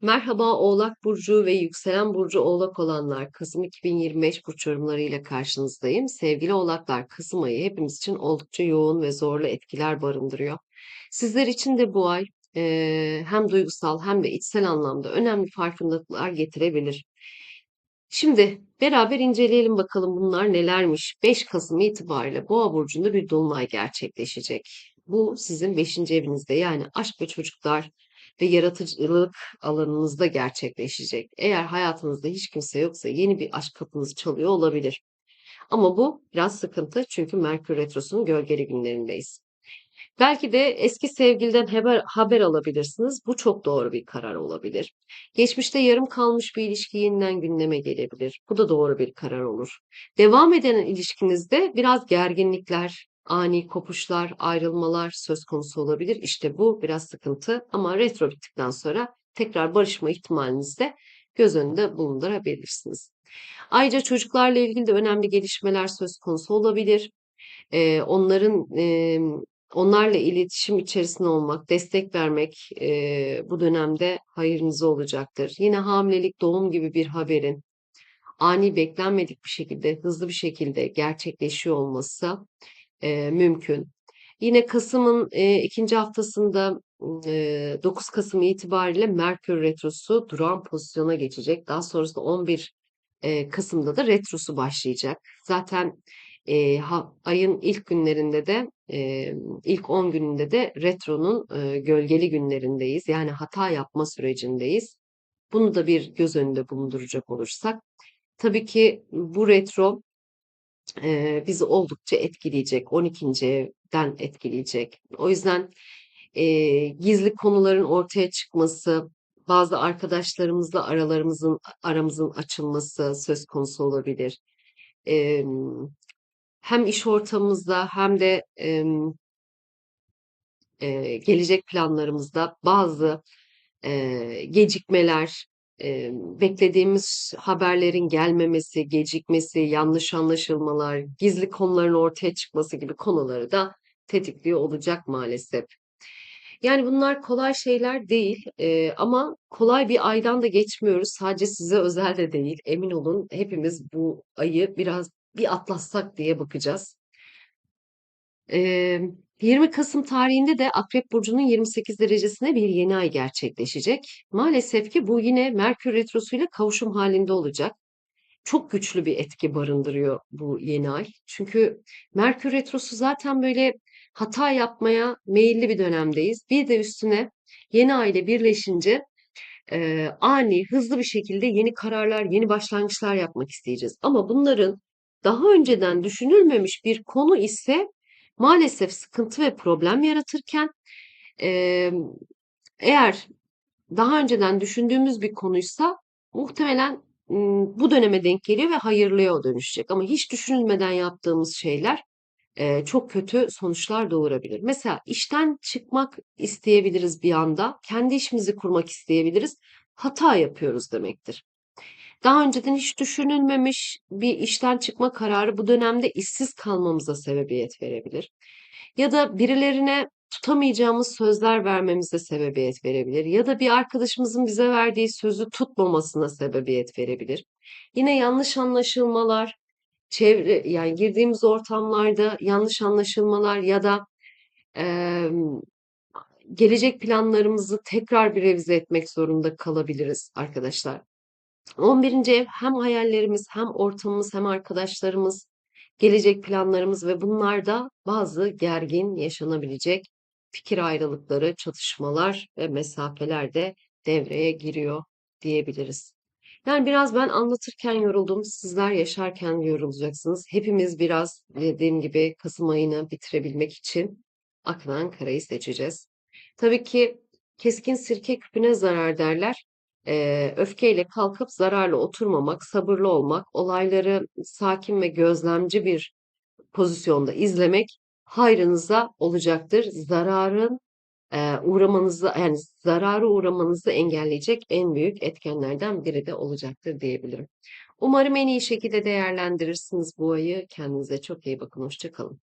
Merhaba Oğlak Burcu ve Yükselen Burcu Oğlak olanlar. Kasım 2025 burç yorumlarıyla karşınızdayım. Sevgili Oğlaklar, Kasım ayı hepimiz için oldukça yoğun ve zorlu etkiler barındırıyor. Sizler için de bu ay eee, hem duygusal hem de içsel anlamda önemli farkındalıklar getirebilir. Şimdi beraber inceleyelim bakalım bunlar nelermiş. 5 Kasım itibariyle Boğa burcunda bir dolunay gerçekleşecek. Bu sizin 5. evinizde yani aşk ve çocuklar ve yaratıcılık alanınızda gerçekleşecek. Eğer hayatınızda hiç kimse yoksa yeni bir aşk kapınızı çalıyor olabilir. Ama bu biraz sıkıntı çünkü Merkür Retrosu'nun gölgeli günlerindeyiz. Belki de eski sevgiliden haber, haber alabilirsiniz. Bu çok doğru bir karar olabilir. Geçmişte yarım kalmış bir ilişki yeniden gündeme gelebilir. Bu da doğru bir karar olur. Devam eden ilişkinizde biraz gerginlikler, ani kopuşlar, ayrılmalar söz konusu olabilir. İşte bu biraz sıkıntı ama retro bittikten sonra tekrar barışma ihtimalinizi de göz önünde bulundurabilirsiniz. Ayrıca çocuklarla ilgili de önemli gelişmeler söz konusu olabilir. Ee, onların e, onlarla iletişim içerisinde olmak, destek vermek e, bu dönemde hayırınıza olacaktır. Yine hamilelik, doğum gibi bir haberin ani beklenmedik bir şekilde, hızlı bir şekilde gerçekleşiyor olması e, mümkün. Yine Kasım'ın e, ikinci haftasında e, 9 Kasım itibariyle Merkür Retrosu duran pozisyona geçecek. Daha sonrasında 11 e, Kasım'da da Retrosu başlayacak. Zaten e, ha, ayın ilk günlerinde de e, ilk 10 gününde de Retro'nun e, gölgeli günlerindeyiz. Yani hata yapma sürecindeyiz. Bunu da bir göz önünde bulunduracak olursak. Tabii ki bu retro e, bizi oldukça etkileyecek. 12. evden etkileyecek. O yüzden e, gizli konuların ortaya çıkması, bazı arkadaşlarımızla aralarımızın aramızın açılması söz konusu olabilir. E, hem iş ortamımızda hem de e, e, gelecek planlarımızda bazı e, gecikmeler, beklediğimiz haberlerin gelmemesi, gecikmesi, yanlış anlaşılmalar, gizli konuların ortaya çıkması gibi konuları da tetikliyor olacak maalesef. Yani bunlar kolay şeyler değil e, ama kolay bir aydan da geçmiyoruz. Sadece size özel de değil. Emin olun hepimiz bu ayı biraz bir atlatsak diye bakacağız. E, 20 Kasım tarihinde de Akrep Burcu'nun 28 derecesine bir yeni ay gerçekleşecek. Maalesef ki bu yine Merkür Retrosu'yla kavuşum halinde olacak. Çok güçlü bir etki barındırıyor bu yeni ay. Çünkü Merkür Retrosu zaten böyle hata yapmaya meyilli bir dönemdeyiz. Bir de üstüne yeni ay ile birleşince e, ani, hızlı bir şekilde yeni kararlar, yeni başlangıçlar yapmak isteyeceğiz. Ama bunların daha önceden düşünülmemiş bir konu ise maalesef sıkıntı ve problem yaratırken eğer daha önceden düşündüğümüz bir konuysa muhtemelen bu döneme denk geliyor ve hayırlıya dönüşecek. Ama hiç düşünülmeden yaptığımız şeyler çok kötü sonuçlar doğurabilir. Mesela işten çıkmak isteyebiliriz bir anda, kendi işimizi kurmak isteyebiliriz. Hata yapıyoruz demektir. Daha önceden hiç düşünülmemiş bir işten çıkma kararı bu dönemde işsiz kalmamıza sebebiyet verebilir. Ya da birilerine tutamayacağımız sözler vermemize sebebiyet verebilir. Ya da bir arkadaşımızın bize verdiği sözü tutmamasına sebebiyet verebilir. Yine yanlış anlaşılmalar, çevre yani girdiğimiz ortamlarda yanlış anlaşılmalar ya da e, gelecek planlarımızı tekrar bir revize etmek zorunda kalabiliriz arkadaşlar. 11. ev hem hayallerimiz hem ortamımız hem arkadaşlarımız, gelecek planlarımız ve bunlarda bazı gergin yaşanabilecek fikir ayrılıkları, çatışmalar ve mesafeler de devreye giriyor diyebiliriz. Yani biraz ben anlatırken yoruldum, sizler yaşarken yorulacaksınız. Hepimiz biraz dediğim gibi Kasım ayını bitirebilmek için Akınan Kara'yı seçeceğiz. Tabii ki keskin sirke küpüne zarar derler. Ee, öfkeyle kalkıp zararlı oturmamak, sabırlı olmak, olayları sakin ve gözlemci bir pozisyonda izlemek hayrınıza olacaktır. Zararın e, uğramanızı yani zararı uğramanızı engelleyecek en büyük etkenlerden biri de olacaktır diyebilirim. Umarım en iyi şekilde değerlendirirsiniz bu ayı. Kendinize çok iyi bakın. Hoşça kalın.